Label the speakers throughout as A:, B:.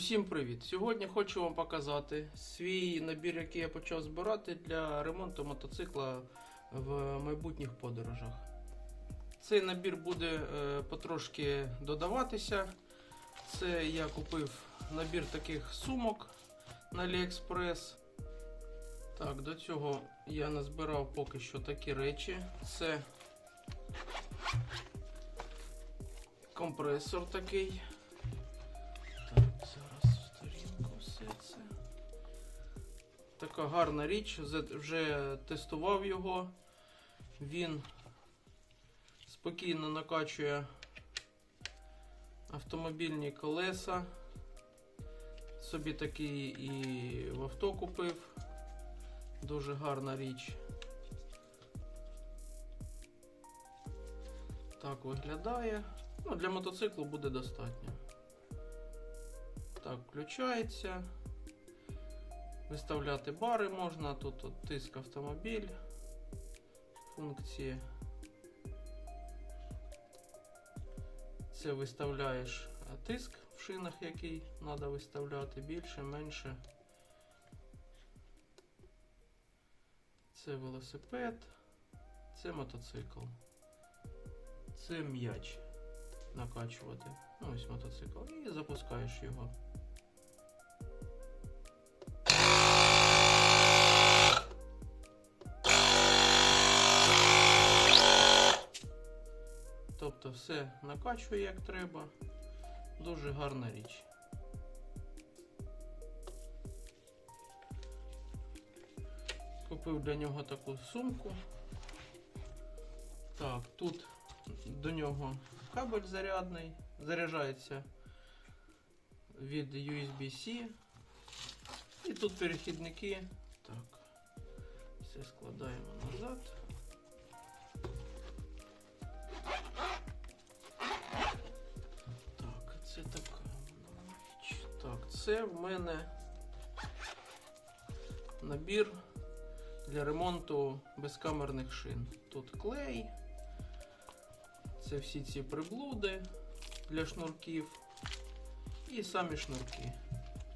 A: Усім привіт! Сьогодні хочу вам показати свій набір, який я почав збирати для ремонту мотоцикла в майбутніх подорожах. Цей набір буде е, потрошки додаватися. Це я купив набір таких сумок на AliExpress. Так, до цього я назбирав поки що такі речі. Це компресор такий. Така гарна річ, вже тестував його. Він спокійно накачує автомобільні колеса. Собі такий і в авто купив. Дуже гарна річ. Так виглядає. Ну, для мотоциклу буде достатньо. Так, включається. Виставляти бари можна. Тут от, тиск автомобіль. Функції. Це виставляєш е, тиск в шинах, який треба виставляти більше, менше. Це велосипед, це мотоцикл. Це м'яч накачувати. Ну, ось мотоцикл. І запускаєш його. Тобто все накачує як треба. Дуже гарна річ. Купив для нього таку сумку. Так, тут до нього кабель зарядний, заряджається від USB-C. І тут перехідники. Так, все складаємо назад. Це в мене набір для ремонту безкамерних шин. Тут клей. Це всі ці приблуди для шнурків і самі шнурки.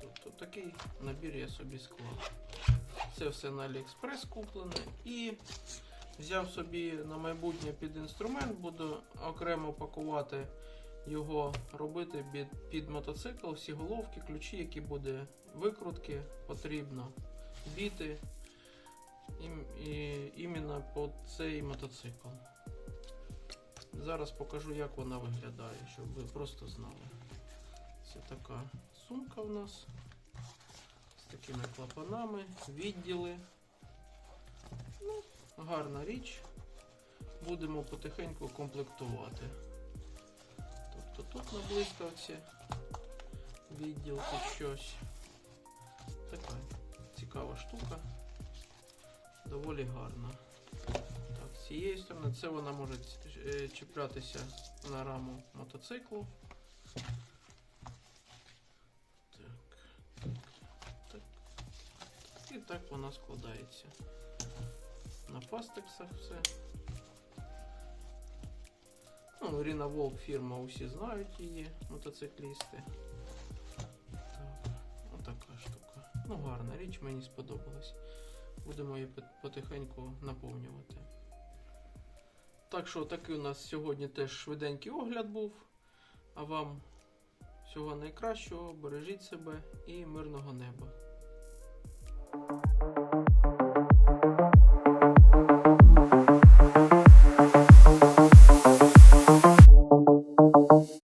A: Тобто такий набір я собі склав. Це все на AliExpress куплене. І взяв собі на майбутнє під інструмент, буду окремо пакувати його, робити під, під мотоцикл, всі головки, ключі, які буде викрутки, потрібно біти. І, і, іменно під цей мотоцикл. Зараз покажу, як вона виглядає, щоб ви просто знали. Це така сумка у нас з такими клапанами, відділи. Ну, гарна річ. Будемо потихеньку комплектувати. Тобто тут на блискавці відділ тут щось. Така цікава штука. Доволі гарна. Так, з цієї сторони це вона може е, чіплятися на раму мотоциклу. Так, так, так. І так вона складається. На пастексах все. Ну, Ріна Волк фірма, усі знають її, мотоциклісти. Так, отака штука. Ну, гарна річ, мені сподобалась. Будемо її потихеньку наповнювати. Так що такий у нас сьогодні теж швиденький огляд був. А вам всього найкращого, бережіть себе і мирного неба.